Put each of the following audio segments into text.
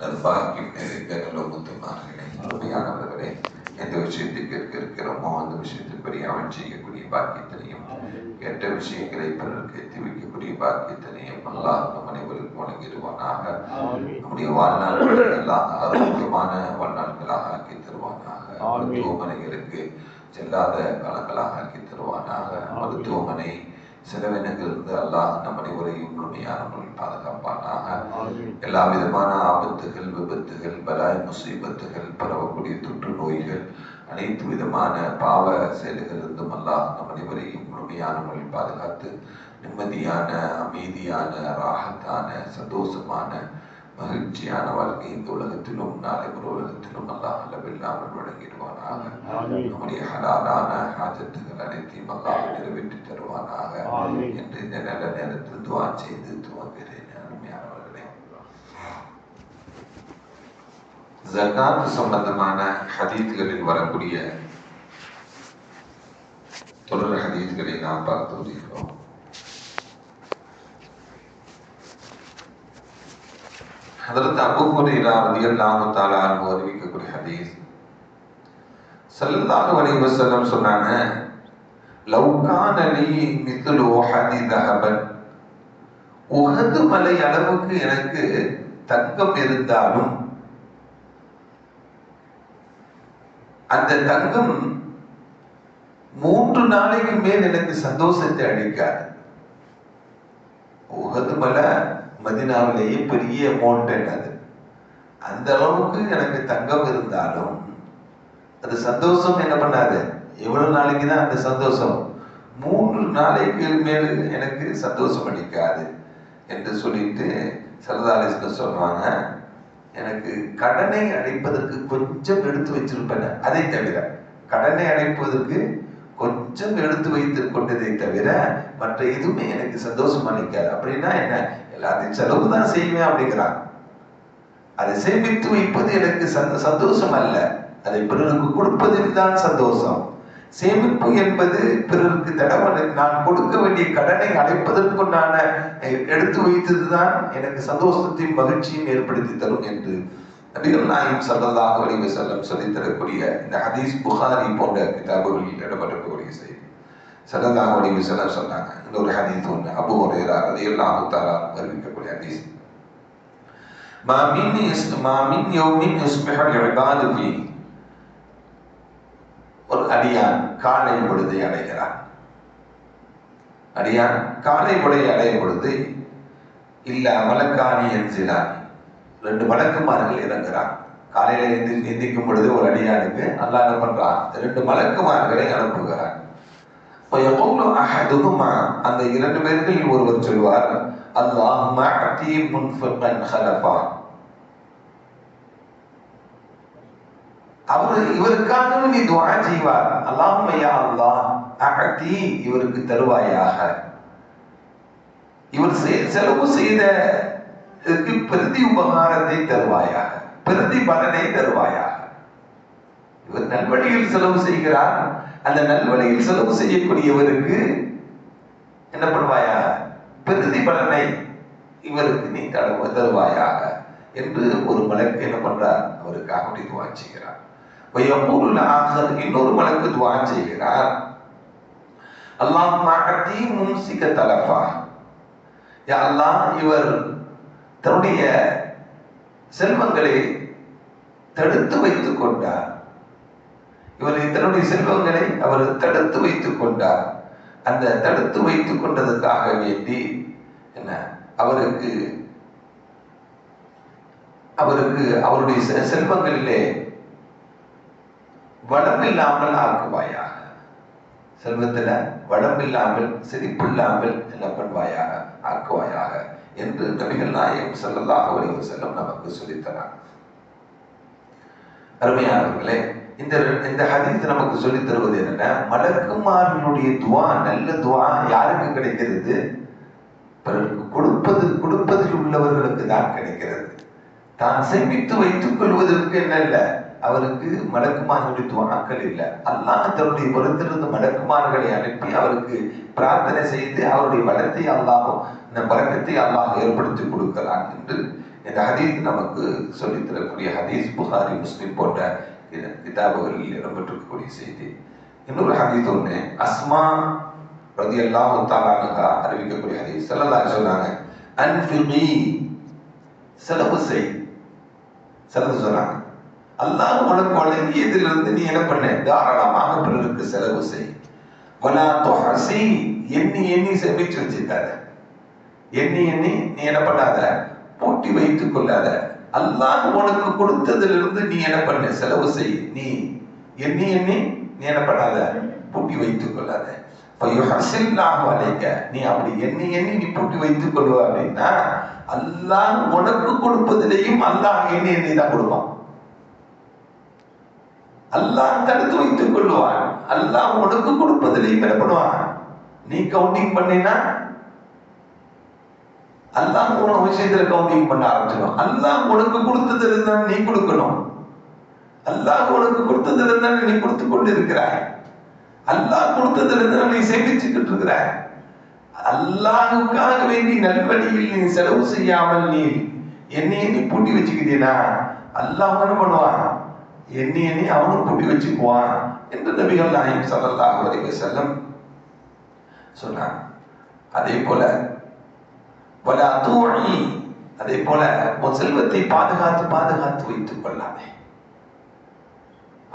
நல்பாக்கியம் நிறைந்த நல்ல முத்துமார்களே உண்மையானவர்களே எந்த விஷயத்தை கேட்க இருக்கிறோமோ அந்த விஷயத்தின்படி அவன் செய்யக்கூடிய பாக்கியத்தினையும் கெட்ட விஷயங்களை பிறருக்கு எத்தி வைக்கக்கூடிய பாக்கியத்தினையும் அல்லாஹ் நம் அனைவருக்கும் வழங்கிடுவானாக. நம்முடைய வாழ்நாட்களை எல்லாம் ஆரோக்கியமான வாழ்நாட்களாக ஆக்கி தருவானாக. மருத்துவமனைகளுக்கு செல்லாத காலங்களாக ஆக்கி தருவானாக. மருத்துவமனை செலவினங்களிலிருந்து அல்லாஹ் நம் அனைவரையும் முழுமையான முறையில் பாதுகாப்பானாக. எல்லா விதமான ஆபத்துகள் விபத்துகள் பலாய் முசீபத்துகள் பரவக்கூடிய தொற்று நோய்கள் அனைத்து விதமான பாவ செயல்களிலிருந்தும் அல்லாஹ் நம் அனைவரையும் முழுமையான முறையில் பாதுகாத்து நிம்மதியான அமைதியான ராகத்தான சந்தோஷமான மகிழ்ச்சியான வாழ்க்கை இந்த உலகத்திலும் நாளை ஒரு உலகத்திலும் அல்லாஹ் அளவில்லாமல் வழங்கிடுவானாக நம்முடைய ஹலாலான ஹாஜத்துகள் அனைத்தையும் அல்லாஹ் நிறைவேற்றி தருவானாக. என்று இந்த நல்ல நேரத்தில் துவா செய்து துவங்குகிறேன். அருமையானவர்களே. ஜகாத் சம்பந்தமான ஹதீத்களில் வரக்கூடிய தொடர் ஹதீத்களை நாம் பார்த்து வருகிறோம். ஹதரத் அபு ஹுரைரா ரலியல்லாஹு தஆலா அன்ஹு அறிவிக்கக்கூடிய ஹதீஸ். ஸல்லல்லாஹு அலைஹி வஸல்லம் சொன்னாங்க லவ் கான லீ மித்லு உஹதி தஹபன். உஹது மலை அளவுக்கு எனக்கு தங்கம் இருந்தாலும் அந்த தங்கம் மூன்று நாளைக்கு மேல் எனக்கு சந்தோஷத்தை அளிக்காது. உகது மலை மதினாவிலேயே பெரிய மவுண்டன் அது. அந்த அளவுக்கு எனக்கு தங்கம் இருந்தாலும் அது சந்தோஷம் என்ன பண்ணாது. எவ்வளவு நாளைக்கு தான் அந்த சந்தோஷம். மூன்று நாளைக்கு மேல் எனக்கு சந்தோஷம் அளிக்காது என்று சொல்லிட்டு சரதாலிஸ்ல சொல்றாங்க. எனக்கு கடனை அடைப்பதற்கு கொஞ்சம் எடுத்து வச்சிருப்பேன். அதை தவிர கடனை அடைப்பதற்கு கொஞ்சம் எடுத்து வைத்து கொண்டதை தவிர மற்ற எதுவுமே எனக்கு சந்தோஷம் அளிக்காது. அப்படின்னா என்ன? எல்லாத்தையும் செலவு தான் செய்வேன் அப்படிங்கிறாங்க. அதை சேமித்து வைப்பது எனக்கு சந்த சந்தோஷம் அல்ல. அதை பிறருக்கு கொடுப்பதில் தான் சந்தோஷம். சேமிப்பு என்பது பிறருக்கு தடவை நான் கொடுக்க வேண்டிய கடனை அடைப்பதற்குண்டான எடுத்து வைத்ததுதான் எனக்கு சந்தோஷத்தையும் மகிழ்ச்சியும் ஏற்படுத்தி தரும் என்று நபிகள் நாயும் சல்லல்லாஹு அலைஹி வஸல்லம் சொல்லித் தரக்கூடிய இந்த ஹதீஸ் புகாரி போன்ற கிதாபுகளில் இடம்பெறக்கூடிய செய்தி. சல்லல்லாஹு அலைஹி வஸல்லம் சொன்னாங்க இன்னொரு ஹதீஸ் ஒன்று அபூ ஹுரைரா ரலியல்லாஹு தஆலா அறிவிக்கக்கூடிய ஹதீஸ் ما من ما من يوم يصبح العباد فيه ஒரு அடியான் காலை பொழுதை அடைகிறான் அடியான் காலை பொழுதை அடையும் பொழுது இல்ல மலக்காணி என்கிறான் ரெண்டு மலக்குமார்கள் இறங்குறான் காலையில எந்தி எந்திக்கும் பொழுது ஒரு அடியானுக்கு அல்லா என்ன பண்றான் ரெண்டு மலக்குமார்களை அனுப்புகிறான் இப்போ எப்போ அஹதுகுமா அந்த இரண்டு பேர்களில் ஒருவர் சொல்வார் அல்லாஹ் அவர் இவருக்காக நீ துவா செய்வார். அல்லாஹ் யா அல்லாஹ் அகத்தி இவருக்கு தருவாயாக. இவர் செலவு செய்த பிரதி உபகாரத்தை தருவாயாக. பிரதி பலனை தருவாயாக. இவர் நல்வழியில் செலவு செய்கிறார். அந்த நல்வழியில் செலவு செய்யக்கூடியவருக்கு என்ன பண்ணுவாயா? பிரதி பலனை இவருக்கு நீ தருவாயாக என்று ஒரு மலக்கு என்ன பண்றார்? அவருக்காக அப்படி துவா செய்கிறார். இன்னொரு மலக்கு துவா செய்கிறார். அல்லாஹ் மாகத்தி தலஃபா. யா அல்லாஹ் இவர் தன்னுடைய செல்வங்களை தடுத்து வைத்துக் கொண்டார். இவர் தன்னுடைய செல்வங்களை அவர் தடுத்து வைத்துக் கொண்டார். அந்த தடுத்து வைத்துக் கொண்டதற்காக வேண்டி என்ன? அவருக்கு அவருக்கு அவருடைய செல்வங்களிலே வளம் இல்லாமல் ஆக்குவாயாக. செல்வத்துல வளம் இல்லாமல் சிரிப்பில்லாமல் என்ன பண்ணுவாயாக? ஆக்குவாயாக என்று நபிகள் நாயகம் செல்லல்லாக செல்லும் நமக்கு சொல்லித்தரார் அருமையானவர்களே இந்த இந்த ஹதீஸ் நமக்கு சொல்லி தருவது என்னன்னா மலக்குமாரனுடைய துவா நல்ல துவா யாருக்கு கிடைக்கிறது? பிறருக்கு கொடுப்பது கொடுப்பதில் உள்ளவர்களுக்கு தான் கிடைக்கிறது. தான் சேமித்து வைத்துக் கொள்வதற்கு என்ன இல்லை? அவருக்கு மலக்குமார்களுடைய துவாக்கள் இல்லை. அல்லாஹ் தன்னுடைய புறத்திலிருந்து மலக்குமார்களை அனுப்பி அவருக்கு பிரார்த்தனை செய்து அவருடைய வளத்தை அல்லாஹும் இந்த பழக்கத்தை அல்லாஹ் ஏற்படுத்தி கொடுக்கிறான் என்று இந்த ஹதீஸ் நமக்கு சொல்லித் தரக்கூடிய ஹதீஸ் புகாரி முஸ்லிம் போன்ற கிதாபுகளில் இடம்பெற்றிருக்கக்கூடிய செய்தி. இன்னொரு ஹதீஸ் ஒன்று அஸ்மா ரதி எல்லாம் தாலானுகா அறிவிக்கக்கூடிய ஹதீஸ் ஸல்லல்லாஹு சொன்னாங்க அன்ஃபிகி செலவு செய். செலவு சொன்னாங்க. அல்லாஹ் உனக்கு வழங்கியதிலிருந்து நீ என்ன பண்ண? தாராளமாக பிறருக்கு செலவு செய். வலா தொகசி எண்ணி எண்ணி சேமிச்சு வச்சிருக்காத எண்ணி எண்ணி நீ என்ன பண்ணாத? பூட்டி வைத்துக் கொள்ளாத. அல்லாஹ் உனக்கு கொடுத்ததிலிருந்து நீ என்ன பண்ண? செலவு செய். நீ எண்ணி எண்ணி நீ என்ன பண்ணாத? பூட்டி வைத்துக் கொள்ளாத. ஃபயுஹசில்லாஹு நீ அப்படி எண்ணி எண்ணி நீ பூட்டி வைத்துக் கொள்வ அப்படின்னா அல்லாஹ் உனக்கு கொடுப்பதிலேயும் அல்லாஹ் எண்ணி எண்ணி தான் கொடுப்பான். அல்லாஹ் தடுத்து வைத்துக் கொள்வான் அல்லாஹ் உனக்கு கொடுப்பதிலேயும் என்ன பண்ணுவான்? நீ கவுண்டிங் பண்ணினா அல்லாஹ் போன விஷயத்துல கவுண்டிங் பண்ண ஆரம்பிச்சிடும் அல்லாஹ் உனக்கு கொடுத்தது இருந்தால் நீ கொடுக்கணும். அல்லாஹ் உனக்கு கொடுத்தது இருந்தால் நீ கொடுத்து கொண்டு இருக்கிறாய் அல்லாஹ் கொடுத்தது இருந்தால் நீ சேமிச்சுக்கிட்டு இருக்கிறாய். அல்லாஹுக்காக வேண்டி நல்வழியில் நீ செலவு செய்யாமல் நீ என்னை எண்ணி பூட்டி வச்சுக்கிட்டீனா? அல்லாஹ் என்ன பண்ணுவான்? என்னை எண்ணி அவனும் பூட்டி வச்சுக்குவான் என்று நபிகள் நாயம் சல்லாஹ் வரைக்கும் செல்லம் சொன்னான் அதே போல பல தூணி அதே போல உன் செல்வத்தை பாதுகாத்து பாதுகாத்து வைத்துக் கொள்ளாதே.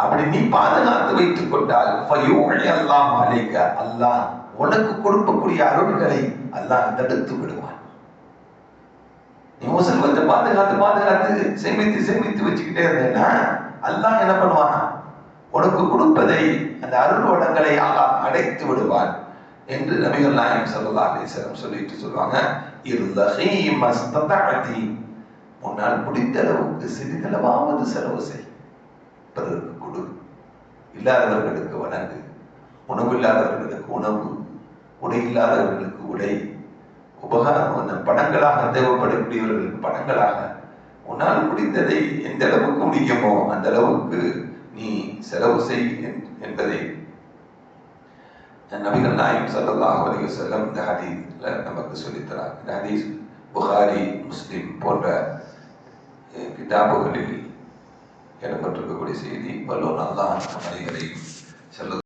அப்படி நீ பாதுகாத்து வைத்துக் கொண்டால் ஃபயூஹி அல்லாஹ் அலைக்க அல்லாஹ் உனக்கு கொடுக்கக்கூடிய அருள்களை அல்லாஹ் தடுத்து விடுவான். நீ உன் செல்வத்தை பாதுகாத்து பாதுகாத்து சேமித்து சேமித்து வச்சுக்கிட்டே இருந்தேன்னா அல்லாஹ் என்ன பண்ணுவான்? உனக்கு கொடுப்பதை அந்த அருள் வளங்களை அல்லாஹ் அடைத்து விடுவான். என்று நபிகள் நாயகம் சல்லா அலிசலம் சொல்லிட்டு சொல்லுவாங்க உன்னால் முடிந்த அளவுக்கு சிறிதளவாவது செலவு செய். பிறருக்கு கொடு. இல்லாதவர்களுக்கு வணங்கு உணவு இல்லாதவர்களுக்கு உணவு. உடை இல்லாதவர்களுக்கு உடை. உபகாரம் பணங்களாக தேவைப்படக்கூடியவர்களுக்கு பணங்களாக உன்னால் முடிந்ததை எந்த அளவுக்கு முடியுமோ அந்த அளவுக்கு நீ செலவு செய் என்- என்பதை நபிகள் நாயம் சல்லாஹ் அலி செல்லம் இந்த ஹதீஸில் நமக்கு சொல்லித்தரார் இந்த ஹதீஸ் புகாரி முஸ்லீம் போன்ற கிதாபுகளில் இடம்பெற்றிருக்கக்கூடிய செய்தி வல்லோன் அல்லாஹ் நம் அனைவரையும் செல்ல